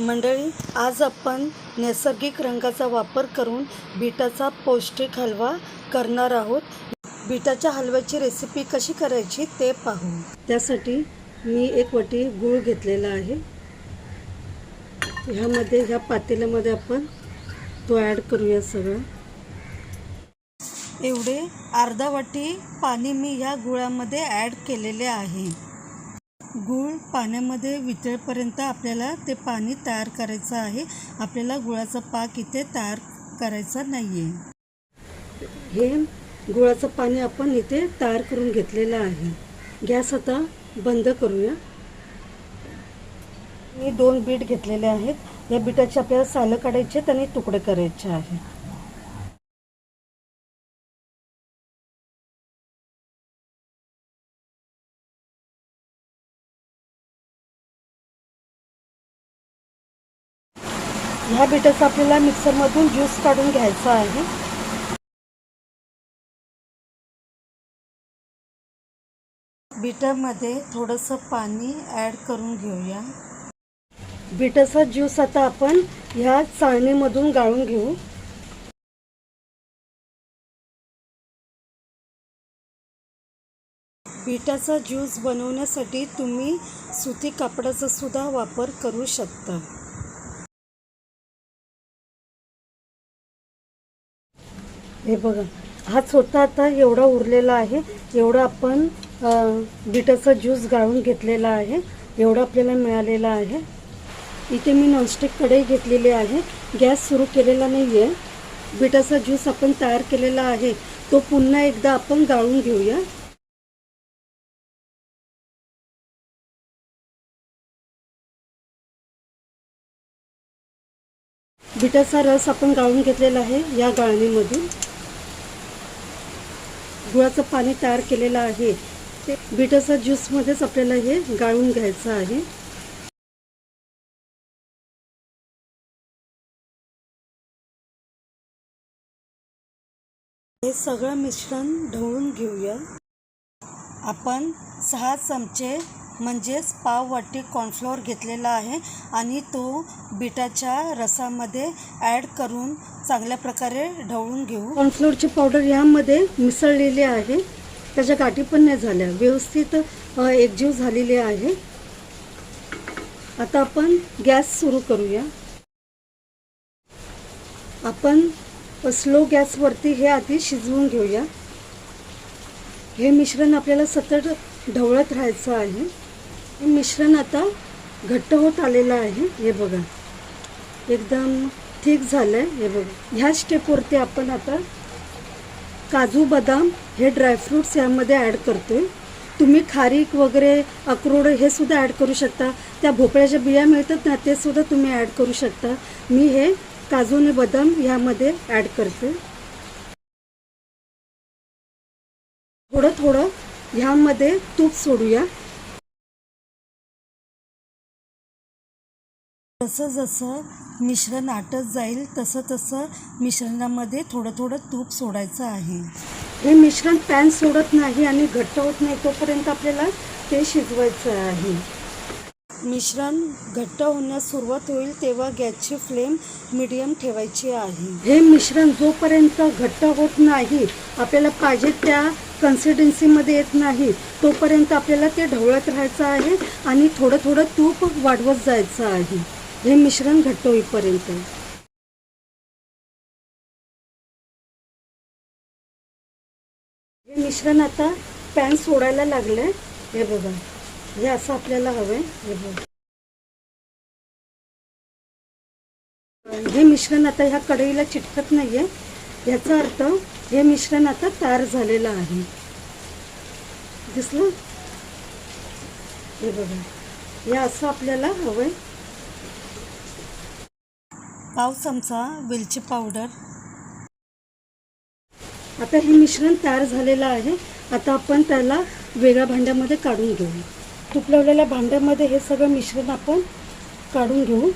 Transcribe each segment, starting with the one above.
मंडळी आज आपण नैसर्गिक रंगाचा वापर करून बीटाचा पौष्टिक हलवा करणार आहोत. बीटाच्या हलव्याची रेसिपी कशी करायची ते पाहू. त्यासाठी मी एक वाटी गूळ घेतलेला आहे. ह्यामध्ये ह्या पातेल्यामध्ये आपण तो ॲड करूया सगळं. एवढे अर्धा वाटी पाणी मी ह्या गुळामध्ये ॲड केलेले आहे. गूळ पाण्यामध्ये वितळपर्यंत आपल्याला ते पाणी तयार करायचं आहे. आपल्याला गुळाचा पाक इथे तयार करायचा नाही आहे हे गुळाचं पाणी आपण इथे तयार करून घेतलेलं आहे. गॅस आता बंद करूया. मी दोन बीट घेतलेले आहेत. या बीटाचे आपल्याला सालं काढायचे आहेत आणि तुकडे करायचे आहे ह्या बीटाचा आपल्याला मिक्सरमधून ज्यूस काढून घ्यायचा आहे. बीटामध्ये थोडंसं पाणी ॲड करून घेऊया. बिटाचा ज्यूस आता आपण ह्या चाळणीमधून गाळून घेऊ. बिटाचा ज्यूस बनवण्यासाठी तुम्ही सुती कापडाचा सुद्धा वापर करू शकता. हे बघा हा छोटा आता एवढा उरलेला आहे एवढा आपण बिटाचा ज्यूस गाळून घेतलेला आहे एवढा आपल्याला मिळालेला आहे. इथे मी नॉनस्टिक कढई घेतलेली आहे. गॅस सुरू केलेला नाही आहे बिटाचा ज्यूस आपण तयार केलेला आहे. तो पुन्हा एकदा आपण गाळून घेऊया. बिटाचा रस आपण गाळून घेतलेला आहे या गाळणीमधून. गुळाचं पाणी तयार केलेलं आहे. ते बिटाचा ज्यूसमध्येच आपल्याला हे गाळून घ्यायचं आहे. हे सगळं मिश्रण ढवळून घेऊया. आपण सहा चमचे म्हणजेच पाव वाटी घेतलेला आहे आणि तो बिटाच्या रसामध्ये ॲड करून चांगल्या प्रकारे ढवळून घेऊ. कॉर्नफ्लोअरची पावडर यामध्ये मिसळलेली आहे. त्याच्या गाठी पण नाही झाल्या. व्यवस्थित एकजीव झालेली आहे. आता आपण गॅस सुरू करूया. आपण स्लो गॅसवरती हे आधी शिजवून घेऊया. हे मिश्रण आपल्याला सतत ढवळत राहायचं आहे. हे मिश्रण आता घट्ट होत आलेलं आहे. हे बघा. एकदम ठीक झालं आहे हे बघा. ह्या स्टेपवरती आपण आता काजू बदाम हे ड्रायफ्रूट्स यामध्ये ॲड करतोय. तुम्ही खारीक वगैरे अक्रोड हे सुद्धा ॲड करू शकता. त्या भोपळ्याच्या बिया मिळतात ना ते सुद्धा तुम्ही ॲड करू शकता. मी हे काजू आणि बदाम ह्यामध्ये ॲड करते. थोडं थोडं ह्यामध्ये तूप सोडूया. जसं जसं मिश्रण आटत जाईल तसं तसं मिश्रणामध्ये थोडं थोडं तूप सोडायचं आहे. हे मिश्रण पॅन सोडत नाही आणि घट्ट होत नाही तोपर्यंत आपल्याला ते शिजवायचं आहे. मिश्रण घट्ट होण्यास सुरुवात होईल तेव्हा गॅसची फ्लेम मिडियम ठेवायची आहे. हे मिश्रण जोपर्यंत घट्ट होत नाही आपल्याला पाहिजे त्या कन्सिस्टन्सीमध्ये येत नाही तोपर्यंत आपल्याला ते ढवळत राहायचं आहे आणि थोडं थोडं तूप वाढवत जायचं आहे. हे मिश्रण घट्ट होईपर्यंत. हे मिश्रण आता पॅन सोडायला लागलंय. हे बघा. हे असं आपल्याला हवंय. हे बघा हे मिश्रण आता ह्या कढईला चिटकत नाहीये. याचा अर्थ हे मिश्रण आता तयार झालेलं आहे. दिसलं? हे बघा. हे असं आपल्याला हवंय. पाव चमचा वेलची पावडर. आता हे मिश्रण तयार झालेलं आहे. आता आपण त्याला वेगळ्या भांड्यामध्ये काढून घेऊ. तूप लावलेल्या भांड्यामध्ये हे सगळं मिश्रण आपण काढून घेऊ.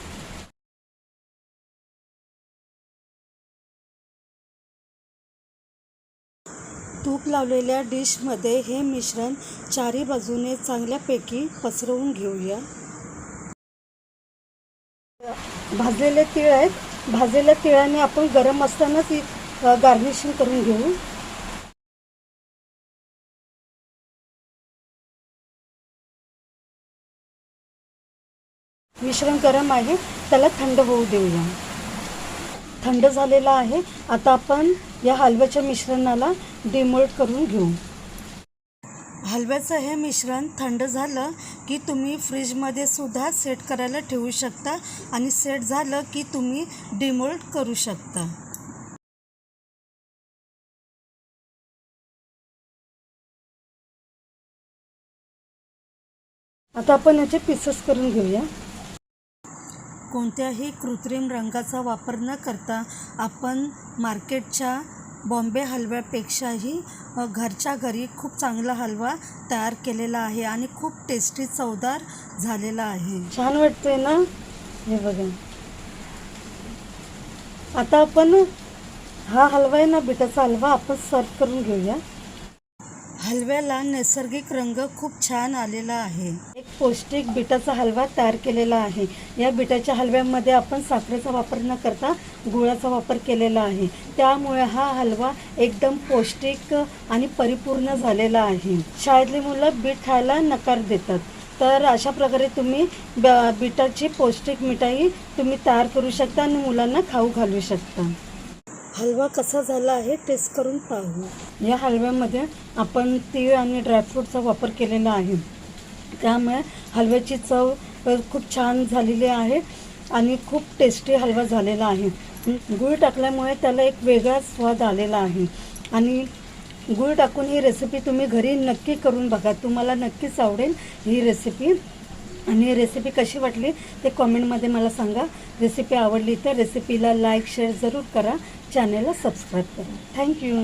तूप लावलेल्या डिशमध्ये हे मिश्रण चारी बाजूने चांगल्यापैकी पसरवून घेऊया. भाजलेले तीळ आहेत. भाजलेल्या तिळाने आपण गरम असतानाच गार्निशिंग करून घेऊ. मिश्रण गरम आहे त्याला थंड होऊ देऊया. थंड झालेला आहे आता आपण या हलव्याच्या मिश्रणाला डिमोल्ट करून घेऊ. हलव्याचं हे मिश्रण थंड झालं की तुम्ही फ्रीजमध्ये सुद्धा सेट करायला ठेवू शकता आणि सेट झालं की तुम्ही डिमोल्ड करू शकता. आता आपण याचे पीसेस करून घेऊया. कोणत्याही कृत्रिम रंगाचा वापर न करता आपण मार्केटच्या बॉम्बे हलव्यापेक्षाही घरच्या घरी खूप चांगला हलवा तयार केलेला आहे आणि खूप टेस्टी चवदार झालेला आहे. छान वाटतंय ना? हे बघा. आता आपण हा हलवा आहे ना बिटाचा हलवा आपण सर्व करून घेऊया. हलव्याला नैसर्गिक रंग खूप छान आलेला आहे. पौष्टिक बिटाचा हलवा तयार केलेला आहे. या बिटाच्या हलव्यामध्ये आपण साखरेचा वापर न करता गुळाचा वापर केलेला आहे. त्यामुळे हा हलवा एकदम पौष्टिक आणि परिपूर्ण झालेला आहे. शाळेतली मुलं बीट खायला नकार देतात. तर अशा प्रकारे तुम्ही ब- बिटाची पौष्टिक मिठाई तुम्ही तयार करू शकता आणि मुलांना खाऊ घालू शकता. हलवा कसा झाला आहे टेस्ट करून पाहू. या हलव्यामध्ये आपण तीळ आणि ड्रायफ्रूटचा वापर केलेला आहे. त्यामुळे हलव्याची चव खूप छान झालेली आहे आणि खूप टेस्टी हलवा झालेला आहे. गूळ टाकल्यामुळे त्याला एक वेगळा स्वाद आलेला आहे. आणि गूळ टाकून ही रेसिपी तुम्ही घरी नक्की करून बघा. तुम्हाला नक्कीच आवडेल ही रेसिपी आणि रेसिपी कशी वाटली ते कॉमेंटमध्ये मला सांगा. रेसिपी आवडली तर रेसिपीला लाईक शेअर जरूर करा. चॅनेलला सबस्क्राईब करा. थँक्यू